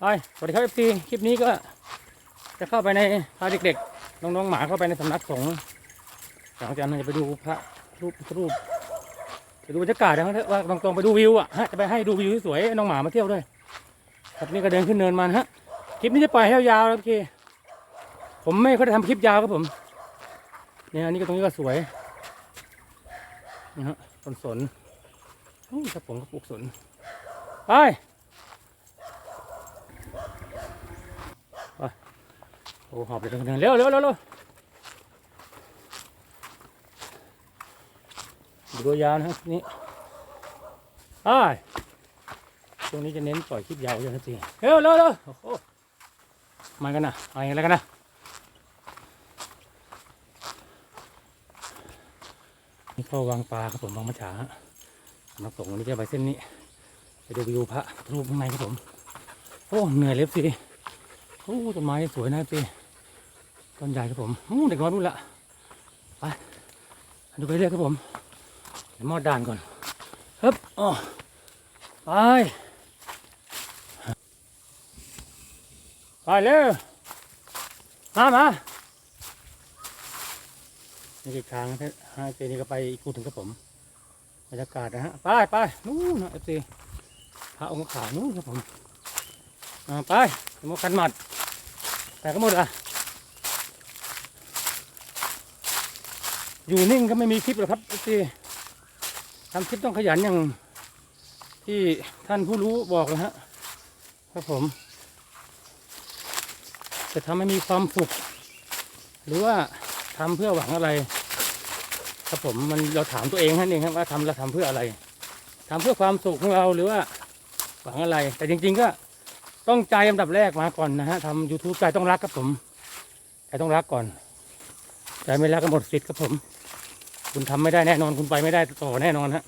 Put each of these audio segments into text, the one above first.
ไปสวัสดีครับเอฟซีคลิปนี้ก็ จะเข้าไปในพาเด็กๆน้องๆหมาเข้าไปในสำนักสงฆ์หลังจากนั้นจะไปดูพระรูประรูปไปดูบรรยากาศนะครับว่าตรงๆไปดูวิวอะฮะจะไปให้ดูวิวสวยๆน้องหมามาเที่ยวด้วยครับนี่ก็เดินขึ้นเนินมาฮะคลิปนี้จะปล่อยให้ยาวๆแล้วพี่ผมไม่ค่อยได้ทำคลิปยาวครับผมเนี่ยอันนี้ก็ตรงนี้ก็สวยนะฮะต้นสนอู้ครับผมก็ปลูกสนไป อ้หอบเลยตรงนี้เร็วเร็วเร็วเร็วดูยาวนะครับนี่อ้ายตรงนี้จะเน้นปล่อยคลิปยาวเยอะนะจริงเร็วเร็วเร็วโอ้โหมากันนะเอาอย่างไรกันนะนี่ก็วางปลาครับผมวางมัจฉานักสงวันนี้จะไปเส้นนี้ไปดูวิวพระรูปข้างในครับผม โอ้เหนื่อยเล็บสิโอ้ต้นไม้สวยนะพี่ ต้นใหญ่ครับผมอู้เด็กน้อยนู่นละไปดูไปเรื่อยครับผมเดี๋ยวมอดด่านก่อนฮึบอ๋อไปไปเร็วมามานี่คือทางฮะเจนี่ก็ไปอีกคู่ถึงครับผมบรรยากาศนะฮะไปไปนู่นนะเอฟซีพระองค์ขาวนู่นครับผมไปมวกกันหมัดแต่ก็หมดอะ อยู่นิ่งก็ไม่มีคลิปหรอกครับที่ทำคลิปต้องขยันอย่างที่ท่านผู้รู้บอกนะฮะครับผมจะทำให้มีความสุข หรือว่าทำเพื่อหวังอะไร ครับผมมันเราถามตัวเองนั่นเองครับว่าทำเราทำเพื่ออะไรทำเพื่อความสุขของเราหรือว่าหวังอะไร แต่จริง ๆ ก็ต้องใจอันดับแรกมาก่อนนะฮะทำยูทูบใจต้องรักครับผมใจต้องรักก่อน ใจไม่รักก็หมดสิทธิ์ครับผม คุณทำไม่ได้แน่นอนคุณไปไม่ได้ต่อแน่นอนฮะ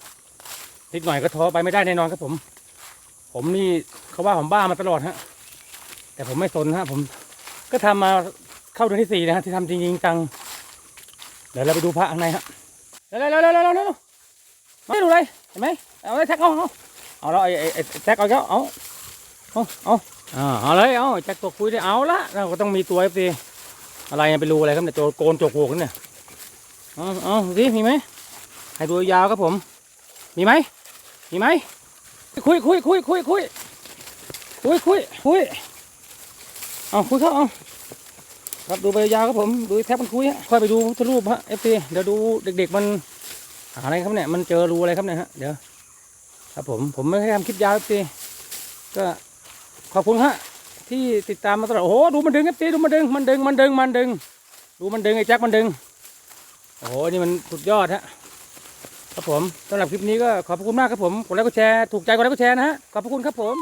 นิดหน่อยก็ท้อไปไม่ได้แน่นอนครับผม ผมนี่เขาว่าผมบ้ามาตลอดฮะ แต่ผมไม่สนฮะผมก็ทำมาเข้าเดือนที่สี่นะฮะที่ทำจริงๆจังเดี๋ยวเราไปดูพระข้างในฮะเร็วๆเร็วๆเร็วๆเร็วๆเร็วๆไม่ดูเลยเห็นไหมเอาเลยแท็กเอาเอาเอาแล้วไอ้ไอ้แท็กเอาแล้วเอาเอาเอาอ่าเอาเลยเอาแจ็คตัวคุยได้เอาละเราก็ต้องมีตัวเอฟซี อะไรเนี่ยเป็นรูอะไรครับเนี่ยตัวโกนจกโวกเนี่ยเอาเอาสิมีไหมให้ตัวยาวครับผม มีไหมมีไหมคุยคุยคุยคุยคุยคุยคุยคุยเอาคุยเข้าเอาครับดูไปยาวครับผมดูแทบมันคุยค่อยไปดูทธรูปฮะเอฟซีเดี๋ยวดูเด็ก ๆมันหาอะไรครับเนี่ยมันเจอรูอะไรครับเนี่ยฮะเดี๋ยวครับผมผมไม่ให้ทำคลิปยาวเอฟซีก็ขอบคุณฮะ ที่ติดตามมาตลอดโอ้โหดูมันดึงครับตีดูมันดึงมันดึงมันดึงมันดึง ดูมันดึงไอ้แจ็คมันดึงโอ้โหนี่มันสุดยอดฮะครับผมสำหรับคลิปนี้ก็ขอบพระคุณมากครับผมกดไลค์กดแชร์ถูกใจกดไลค์กดแชร์นะฮะขอบพระคุณครับผม